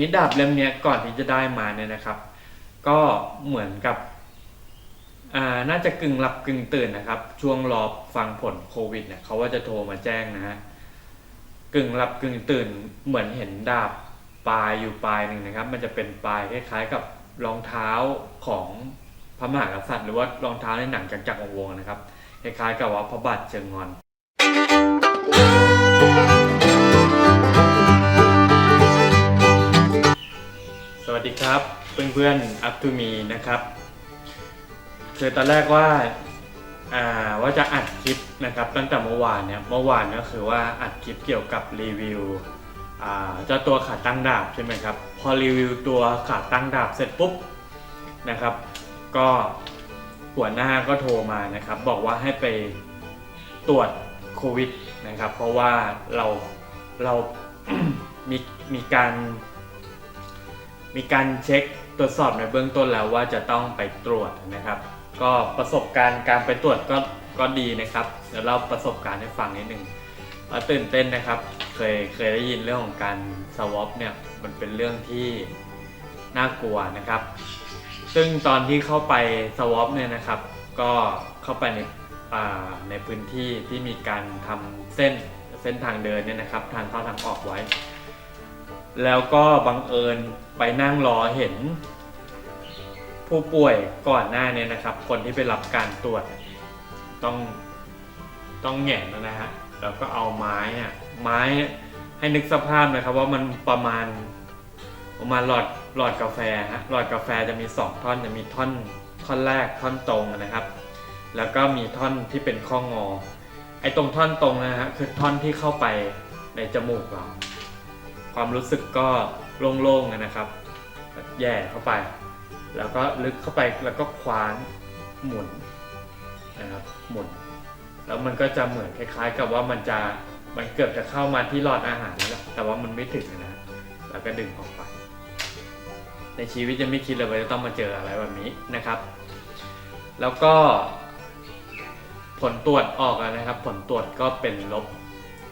ฮิดาบเล่มนี้ก่อนที่จะได้มาเนี่ยนะครับ ก็เหมือนกับอ่าน่าจะกึ่งหลับกึ่งตื่นนะครับ ช่วงรอฟังผลโควิดเนี่ยเขาว่าจะโทรมาแจ้งนะฮะกึ่งหลับกึ่งตื่นเหมือนเห็นดาบปลายอยู่ปลายหนึ่งนะครับ มันจะเป็นปลายคล้ายๆกับรองเท้าของพระมหากษัตริย์หรือว่ารองเท้าในหนังจากรจักรวงนะครับคล้ายๆกับว่าพระบาทเชิงงอน เพื่อนๆ up to me นะครับคือตอนแรกว่าอ่าว่าจะอัดคลิปนะครับ ตั้งแต่เมื่อวานเนี่ยเมื่อวานก็คือว่าอัดคลิปเกี่ยวกับรีวิวอ่าเจ้าตัวขาตั้งดาบใช่ไหมครับพอรีวิวตัวขาตั้งดาบเสร็จปุ๊บนะครับ ก็หัวหน้าก็โทรมานะครับ บอกว่าให้ไปตรวจโควิดนะครับ เพราะว่าเราเรามีมีการมีการเช็ค ตรวจสอบในเบื้องต้นแล้วว่าจะต้องไปตรวจนะครับ ก็ประสบการณ์การไปตรวจก็ก็ดีนะครับเดี๋ยวเล่าประสบการณ์ให้ฟังนิดหนึ่งตื่นเต้นนะครับ เคยเคยได้ยินเรื่องของการสวอปเนี่ยมันเป็นเรื่องที่น่ากลัวนะครับ ซึ่งตอนที่เข้าไปสวอปเนี่ยนะครับ ก็เข้าไปในในพื้นที่ที่มีการทำเส้นเส้นทางเดินเนี่ยนะครับ ทางเข้าทางออกไว้ แล้วก็บังเอิญไปนั่งรอเห็น ผู้ป่วยก่อนหน้านี้นะครับ คนที่ไปรับการตรวจ ต้องต้องแหง่นะฮะแล้วก็เอาไม้อะไม้ให้นึกสภาพนะครับ ว่ามันประมาณประมาณหลอดหลอดกาแฟฮะหลอดกาแฟจะมีสองท่อนจะมีท่อนท่อนแรกท่อนตรงนะครับ แล้วก็มีท่อนที่เป็นข้องอ ไอ้ตรงท่อนตรงนะฮะคือท่อนที่เข้าไปในจมูกเรา ความรู้สึกก็โล่งๆนะครับ แย่เข้าไป แล้วก็ลึกเข้าไปแล้วก็คว้านหมุนนะครับหมุน แล้วมันก็จะเหมือนคล้าย ๆ กับว่ามันจะมันเกือบจะเข้ามาที่หลอดอาหารแล้วแต่ว่ามันไม่ถึงนะแล้วก็ดึงออกไป ในชีวิตยังไม่คิดเลยว่าจะต้องมาเจออะไรแบบนี้นะครับ แล้วก็ ผลตรวจออกนะครับ ผลตรวจก็เป็นลบ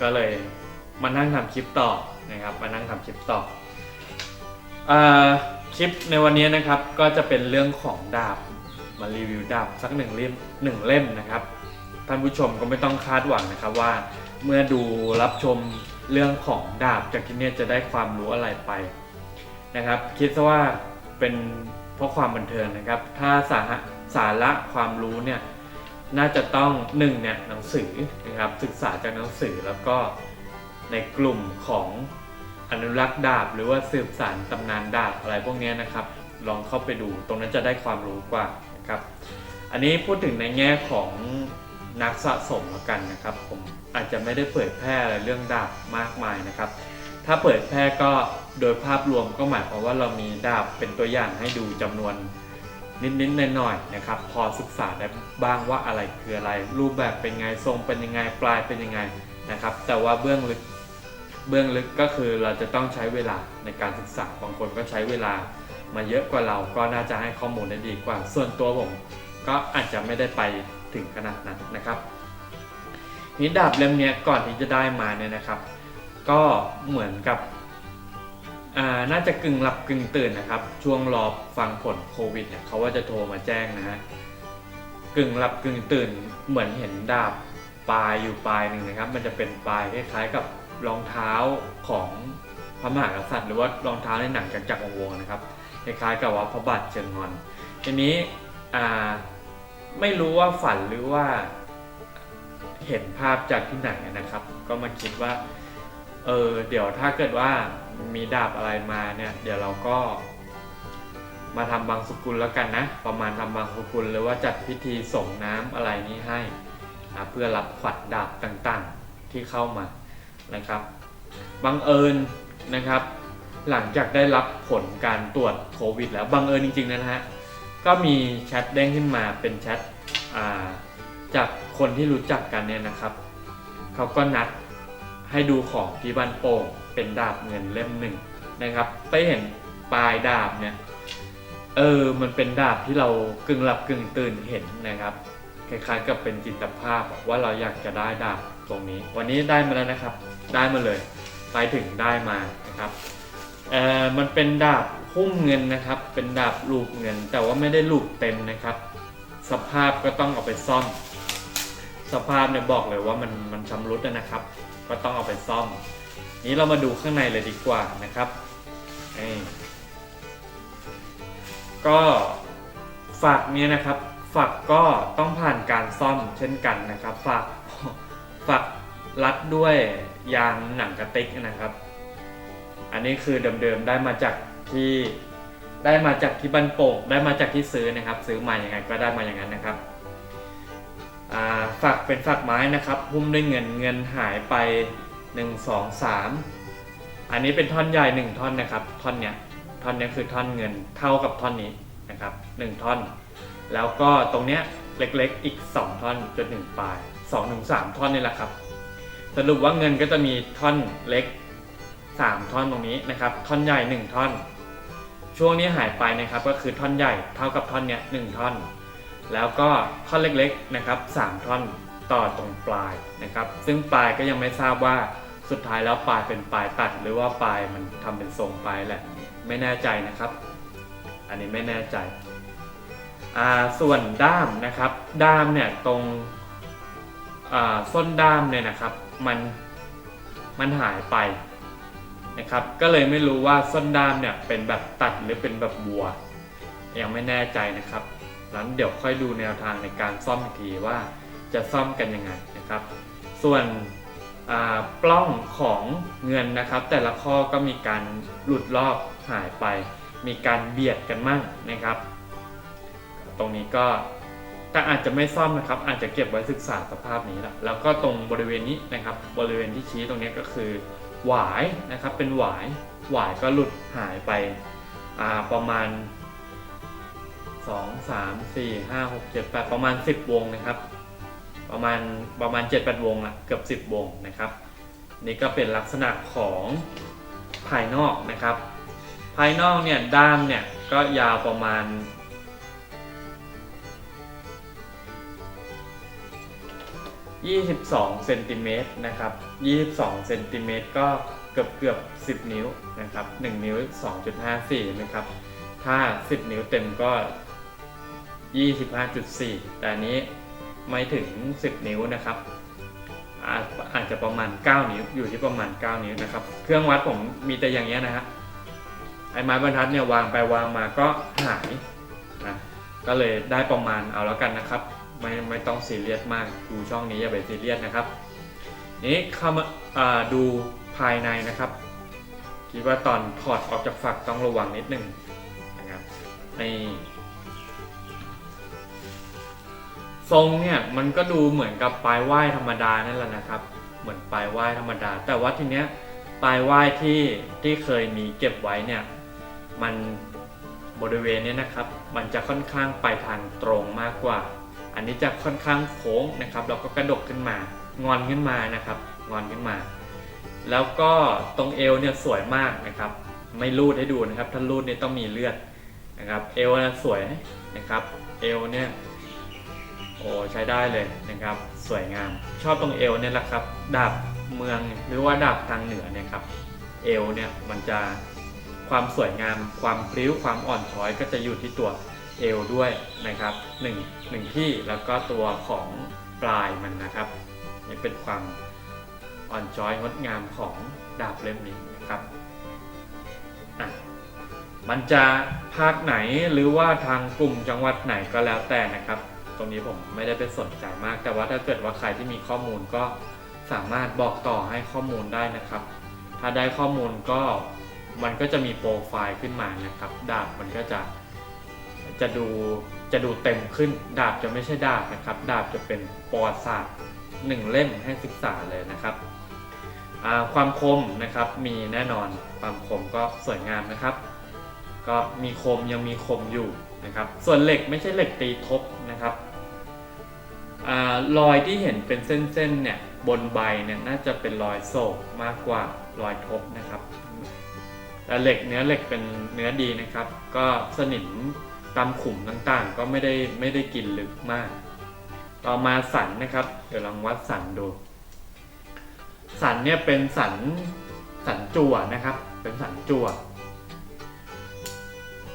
ก็เลยมานั่งทำคลิปต่อ นะครับ มานั่งทำคลิปต่ออคลิปในวันนี้นะครับก็จะเป็นเรื่องของดาบมารีวิวดาบสักหนึ่งเล่มหนึ่งเล่มนะครับท่านผู้ชมก็ไม่ต้องคาดหวังนะครับว่าเมื่อดูรับชมเรื่องของดาบจากที่นี่จะได้ความรู้อะไรไปนะครับ คิดซะว่าเป็นเพราะความบันเทิงนะครับ ถ้าสาระสาระความรู้เนี่ยน่าจะต้องหนึ่งเนี่ยหนังสือนะครับศึกษาจากหนังสือแล้วก็ ในกลุ่มของอนุรักษ์ดาบ หรือว่าสืบสานตำนานดาบอะไรพวกนี้นะครับ ลองเข้าไปดูตรงนั้นจะได้ความรู้กว่านะครับ อันนี้พูดถึงในแง่ของนักสะสมแล้วกันนะครับ ผมอาจจะไม่ได้เผยแพร่อะไรเรื่องดาบมากมายนะครับ ถ้าเผยแพร่ก็โดยภาพรวมก็หมายความว่าเรามีดาบเป็นตัวอย่างให้ดูจำนวนนิดๆหน่อยๆนะครับ พอศึกษาได้บ้างว่าอะไรคืออะไร รูปแบบเป็นไงทรงเป็นยังไงปลายเป็นยังไงนะครับ แต่ว่าเบื้องลึก เบื้องลึกก็คือเราจะต้องใช้เวลาในการศึกษาบางคนก็ใช้เวลามาเยอะกว่าเราก็น่าจะให้ข้อมูลได้ดีกว่า ส่วนตัวผมก็อาจจะไม่ได้ไปถึงขนาดนั้นนะครับนี่ดาบเล่มนี้ก่อนที่จะได้มาเนี่ยนะครับ ก็เหมือนกับน่าจะกึ่งหลับกึ่งตื่นนะครับ ช่วงรอฟังผลโควิดเนี่ยเขาว่าจะโทรมาแจ้งนะฮะกึ่งหลับกึ่งตื่นเหมือนเห็นดาบปลายอยู่ปลายหนึ่งนะครับ มันจะเป็นปลายคล้ายๆกับ รองเท้าของพระมหากษัตริย์หรือว่ารองเท้าในหนังจากจักรวงศ์นะครับคล้ายๆกับว่าพระบาทเชิงงอนทีนี้ไม่รู้ว่าฝันหรือว่าเห็นภาพจากที่ไหนนะครับ ก็มาคิดว่าเออเดี๋ยวถ้าเกิดว่ามีดาบอะไรมาเนี่ย เดี๋ยวเราก็มาทำบางสกุลแล้วกันนะ ประมาณทำบางสกุลหรือว่าจัดพิธีส่งน้ำอะไรนี้ให้ เพื่อรับขวัญดาบต่างๆที่เข้ามา นะครับบังเอิญนะครับ หลังจากได้รับผลการตรวจโควิด แล้วบังเอิญจริงๆนะฮะก็มีแชทเด้งขึ้นมาเป็นแชทาจากคนที่รู้จักกันเนี่ยนะครับเขาก็นัดให้ดูของที่บ้านโป่งเป็นดาบเงินเล่มหนึ่งนะครับไปเห็นปลายดาบเนี่ยเออมันเป็นดาบที่เรากึ่งหลับกึ่งตื่นเห็นนะครับคล้ายๆกับเป็นจิตภาพว่าเราอยากจะได้ดาบ ตรงนี้ วันนี้ได้มาแล้วนะครับ ได้มาเลย ไปถึงได้มานะครับเอ่อมันเป็นดาบหุ้มเงินนะครับ เป็นดาบลูกเงิน แต่ว่าไม่ได้ลูกเต็มนะครับ สภาพก็ต้องเอาไปซ่อม สภาพเนี่ยบอกเลยว่ามันมันชำรุดนะครับ ก็ต้องเอาไปซ่อม นี้เรามาดูข้างในเลยดีกว่านะครับก็ฝักเนี่ยนะครับ ฝักก็ต้องผ่านการซ่อมเช่นกันนะครับ ฝัก ฝักรัดด้วยยางหนังกระติกนะครับ อันนี้คือเดิมๆได้มาจากที่ได้มาจากที่บันโป่งได้มาจากที่ซื้อนะครับ ซื้อมาอย่างไงก็ได้มาอย่างนั้นนะครับฝักเป็นฝักไม้นะครับหุ้มด้วยเงินเงินหายไป 1 2 3 อันนี้เป็นท่อนใหญ่ 1 ท่อนนะครับ ท่อนเนี้ยท่อนเนี้ยคือท่อนเงินเท่ากับท่อนนี้นะครับ 1 ท่อน แล้วก็ตรงเนี้ย เล็กๆ อีก 2 ท่อนจนถึงปลาย2ถึง3ท่อนนี่แหละครับ สรุปว่าเงินก็จะมีท่อนเล็ก 3 ท่อนตรงนี้นะครับ ท่อนใหญ่ 1 ท่อน ช่วงนี้หายไปนะครับก็คือท่อนใหญ่เท่ากับท่อนเนี้ยหนึ่งท่อน แล้วก็ท่อนเล็กๆนะครับ 3 ท่อนต่อตรงปลายนะครับ ซึ่งปลายก็ยังไม่ทราบว่าสุดท้ายแล้วปลายเป็นปลายตัด หรือว่าปลายมันทำเป็นทรงปลายแหละไม่แน่ใจนะครับ อันนี้ไม่แน่ใจ ส่วนด้ามนะครับ ด้ามเนี่ยตรงส้นด้ามเนี่ยนะครับ มันมันหายไปนะครับ ก็เลยไม่รู้ว่าส้นด้ามเนี่ยเป็นแบบตัดหรือเป็นแบบบัว ยังไม่แน่ใจนะครับนั้นเดี๋ยวค่อยดูแนวทางในการซ่อมอีกทีว่าจะซ่อมกันยังไงนะครับ ส่วนปล้องของเงินนะครับ แต่ละข้อก็มีการหลุดลอกหายไป มีการเบียดกันมั่งนะครับ ตรงนี้ก็แต่อาจจะไม่ซ่อมนะครับ อาจจะเก็บไว้ศึกษาสภาพนี้แหละแล้วก็ตรงบริเวณนี้นะครับ บริเวณที่ชี้ตรงนี้ก็คือ หวายนะครับ เป็นหวายหวายก็หลุดหายไปอ่าประมาณสองสามสี่ห้าหกเจ็ดแปดประมาณสิบวงนะครับ ประมาณประมาณเจ็ดแปดวงอะเกือบสิบวงนะครับ นี่ก็เป็นลักษณะของภายนอกนะครับ ภายนอกเนี่ยด้ามเนี่ยก็ยาวประมาณ 22เซนติเมตรนะครับ22เซนติเมตรก็เกือบเกือบ 10 นิ้วนะครับ1นิ้ว 2.54นะครับถ้า 10 นิ้วเต็มก็ 25.4 แต่อันนี้ไม่ถึง 10 นิ้วนะครับอาอาจจะประมาณ 9 นิ้วอยู่ที่ประมาณ 9 นิ้วนะครับ เครื่องวัดผมมีแต่อย่างเงี้ยนะฮะไอ้ไม้บรรทัดเนี่ยวางไปวางมาก็หายนะก็เลยได้ประมาณเอาแล้วกันนะครับ ไม่ไม่ต้องซีเรียสมากดูช่องนี้อย่าไปซีเรียสนะครับนี้เข้ามาอ่ดูภายในนะครับ คิดว่าตอนถอดออกจากฝักต้องระวังนิดนึงนะครับนี่ทรงเนี่ยมันก็ดูเหมือนกับปลายว่ายธรรมดานั่นแหละนะครับ เหมือนปลายว่ายธรรมดา แต่ว่าทีเนี้ยปลายว่ายที่ที่เคยมีเก็บไว้เนี่ยมันบริเวณเนี้ยนะครับ มันจะค่อนข้างไปทางตรงมากกว่า อันนี้จะค่อนข้างโค้งนะครับแล้วก็กระดกขึ้นมางอนขึ้นมานะครับงอนขึ้นมา แล้วก็ตรงเอวเนี่ยสวยมากนะครับ ไม่รูดให้ดูนะครับ ถ้ารูดเนี่ยต้องมีเลือดนะครับ เอวสวยนะครับ เอวเนี่ยโอ้ใช้ได้เลยนะครับ สวยงาม ชอบตรงเอวเนี่ยแหละครับดาบเมืองหรือว่าดาบทางเหนือเนี่ยครับเอวเนี่ยมันจะความสวยงาม ความพริ้วความอ่อนช้อยก็จะอยู่ที่ตัว เอวด้วยนะครับหนึ่งหนึ่งที่แล้วก็ตัวของปลายมันนะครับนี่เป็นความอ่อนช้อยงดงามของดาบเล่มนี้นะครับอะมันจะภาคไหนหรือว่าทางกลุ่มจังหวัดไหนก็แล้วแต่นะครับ ตรงนี้ผมไม่ได้ไปสนใจมาก แต่ว่าถ้าเกิดว่าใครที่มีข้อมูลก็สามารถบอกต่อให้ข้อมูลได้นะครับ ถ้าได้ข้อมูลก็มันก็จะมีโปรไฟล์ขึ้นมานะครับ ดาบมันก็จะ จะดูจะดูเต็มขึ้น ดาบจะไม่ใช่ดาบนะครับ ดาบจะเป็นประวัติศาสตร์หนึ่งเล่มให้ศึกษาเลยนะครับ ความคมนะครับมีแน่นอนความคมก็สวยงามนะครับ ก็มีคมยังมีคมอยู่นะครับ ส่วนเหล็กไม่ใช่เหล็กตีทบนะครับอรอยที่เห็นเป็นเส้นๆเนี่ยบนใบเนี่ยน่าจะเป็นรอยโศกมากกว่ารอยทบนะครับแต่เหล็กเนื้อเหล็กเป็นเนื้อดีนะครับ ก็สนิม ตามขุมต่างๆ ก็ไม่ได้ไม่ได้กินลึกมาก ต่อมาสันนะครับ เดี๋ยวลองวัดสันดู สันเนี่ยเป็นสันสันจั่วนะครับ เป็นสันจั่ว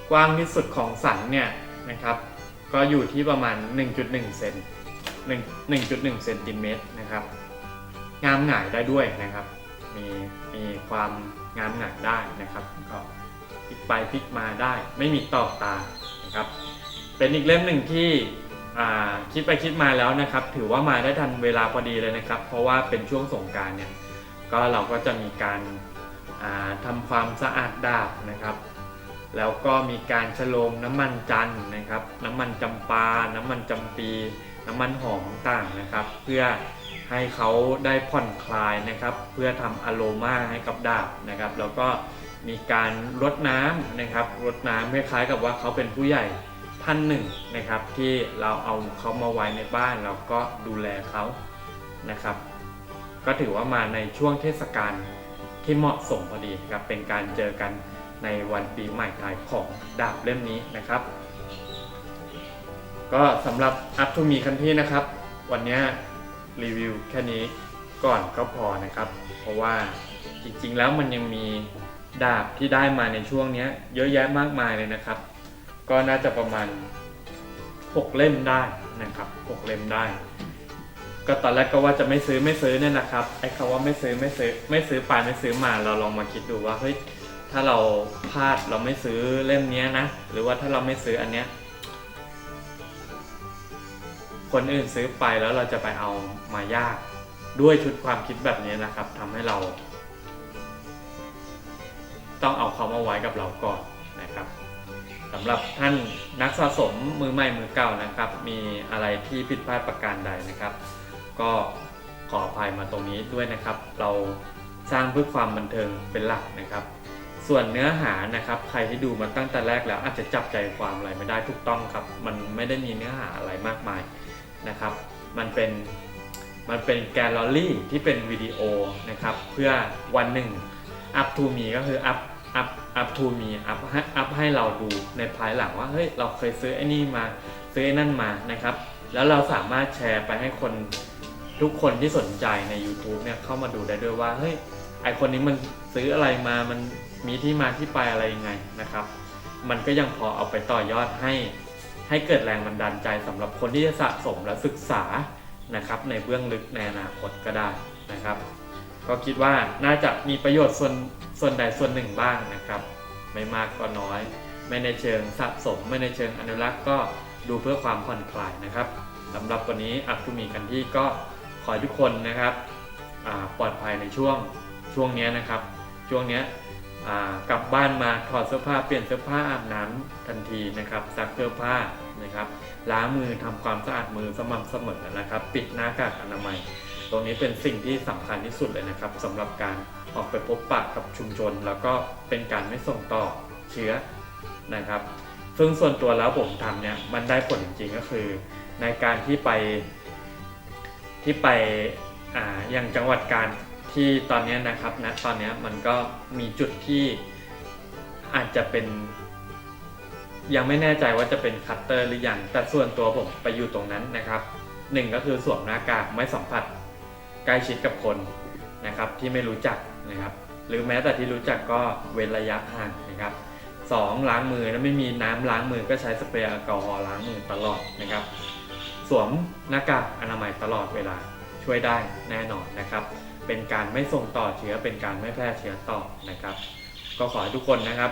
กว้างที่สุดของสันเนี่ยนะครับ ก็อยู่ที่ประมาณ 1.1 เซน1.1เซนติเมตรนะครับงามหงายได้ด้วยนะครับ มีมีความงามหงายได้นะครับ ก็พลิกไปพลิกมาได้ ไม่มีตอกตา ครับ เป็นอีกเล่มหนึ่งที่คิดไปคิดมาแล้วนะครับ ถือว่ามาได้ทันเวลาพอดีเลยนะครับ เพราะว่าเป็นช่วงสงการเนี่ยก็เราก็จะมีการาทำความสะอาดดาบนะครับ แล้วก็มีการฉโลมน้ำมันจันนะครับ น้ำมันจำปา น้ำมันจำปี น้ำมันหอมต่างนะครับ เพื่อให้เขาได้ผ่อนคลายนะครับ เพื่อทำอโรมาให้กับดาบนะครับ แล้วก็ มีการรดน้ำนะครับรดน้ำคล้ายๆกับว่าเขาเป็นผู้ใหญ่ท่านหนึ่งนะครับ ที่เราเอาเขามาไว้ในบ้านเราก็ดูแลเขานะครับ ก็ถือว่ามาในช่วงเทศกาลที่เหมาะสมพอดีครับเป็นการเจอกันในวันปีใหม่ไทยของดาบเล่มนี้นะครับ ก็สำหรับอัพทูมีคันที่นะครับ วันนี้รีวิวแค่นี้ก่อนก็พอนะครับ เพราะว่าจริงๆแล้วมันยังมี ดาบที่ได้มาในช่วงนี้เยอะแยะมากมายเลยนะครับ ก็น่าจะประมาณ 6 เล่มได้นะครับ 6 เล่มได้ ก็ตอนแรกก็ว่าจะไม่ซื้อไม่ซื้อเนี่ยนะครับไอ้คำว่าไม่ซื้อไม่ซื้อไม่ซื้อไปไม่ซื้อมาเราลองมาคิดดูว่าเฮ้ยถ้าเราพลาดเราไม่ซื้อเล่มนี้นะ หรือว่าถ้าเราไม่ซื้ออันเนี้ยคนอื่นซื้อไปแล้วเราจะไปเอามายากด้วยชุดความคิดแบบนี้นะครับทำให้เรา ต้องเอาเขามาไว้กับเราก่อนนะครับสำหรับท่านนักสะสมมือใหม่มือเก่านะครับ มีอะไรที่ผิดพลาดประการใดนะครับ ก็ขออภัยมาตรงนี้ด้วยนะครับ เราสร้างเพื่อความบันเทิงเป็นหลักนะครับ ส่วนเนื้อหานะครับ ใครที่ดูมาตั้งแต่แรกแล้วอาจจะจับใจความอะไรไม่ได้ถูกต้องครับ มันไม่ได้มีเนื้อหาอะไรมากมายนะครับ มันเป็นมันเป็นแกลลอรี่ที่เป็นวิดีโอนะครับ เพื่อวันหนึ่ง up to me ก็คืออั up up up to me up ให้ up ให้เราดูในภายหลังว่าเฮ้ยเราเคยซื้อไอ้นี่มาซื้อไอ้นั่นมานะครับ แล้วเราสามารถแชร์ไปให้คนทุกคนที่สนใจใน YouTube เนี่ยเข้ามาดูได้ด้วยว่าเฮ้ยไอคนนี้มันซื้ออะไรมามันมีที่มาที่ไปอะไรยังไงนะครับ มันก็ยังพอเอาไปต่อยอดให้ ให้เกิดแรงบันดาลใจสำหรับคนที่จะสะสมและศึกษานะครับ ในเบื้องลึกในอนาคตก็ได้นะครับ ก็คิดว่าน่าจะมีประโยชน์ส่วนส่วนใดส่วนหนึ่งบ้างนะครับ ไม่มากก็น้อย ไม่ในเชิงสะสม ไม่ในเชิงอนุรักษ์ก็ดูเพื่อความผ่อนคลายนะครับสำหรับวันนี้อัพทูมีกันที่ก็ขอทุกคนนะครับอ่าปลอดภัยในช่วงช่วงนี้นะครับ ช่วงนี้กลับบ้านมาถอดเสื้อผ้าเปลี่ยนเสื้อผ้าอาบน้ำทันทีนะครับซักเสื้อผ้านะครับ ล้างมือทำความสะอาดมือสม่ำเสมอนะครับ ปิดหน้ากากอนามัย ตรงนี้เป็นสิ่งที่สำคัญที่สุดเลยนะครับสำหรับการออกไปพบปะกับชุมชน แล้วก็เป็นการไม่ส่งต่อเชื้อนะครับ ซึ่งส่วนตัวแล้วผมทำเนี่ยมันได้ผลจริงๆก็คือ ในการที่ไปที่ไปอ่าอย่างจังหวัดการที่ตอนนี้นะครับนะตอนนี้มันก็มีจุดที่อาจจะเป็น ยังไม่แน่ใจว่าจะเป็นคัตเตอร์หรือยังแต่ส่วนตัวผมไปอยู่ตรงนั้นนะครับหนึ่งก็คือสวมหน้ากากไม่สัมผัส ใกล้ชิดกับคนนะครับที่ไม่รู้จักนะครับหรือแม้แต่ที่รู้จักก็เว้นระยะห่างนะครับสองล้างมือแล้วไม่มีน้ำล้างมือก็ใช้สเปรย์แอลกอฮอล์ล้างมือตลอดนะครับสวมหน้ากากอนามัยตลอดเวลาช่วยได้แน่นอนนะครับ เป็นการไม่ส่งต่อเชื้อเป็นการไม่แพร่เชื้อต่อนะครับ ก็ขอให้ทุกคนนะครับ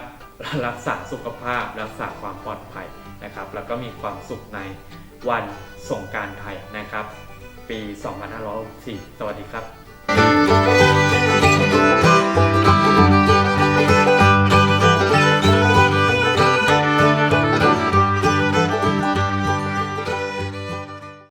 รักษาสุขภาพรักษาความปลอดภัยนะครับ แล้วก็มีความสุขในวันสงการไทยนะครับ ปี 2564 สวัสดีครับ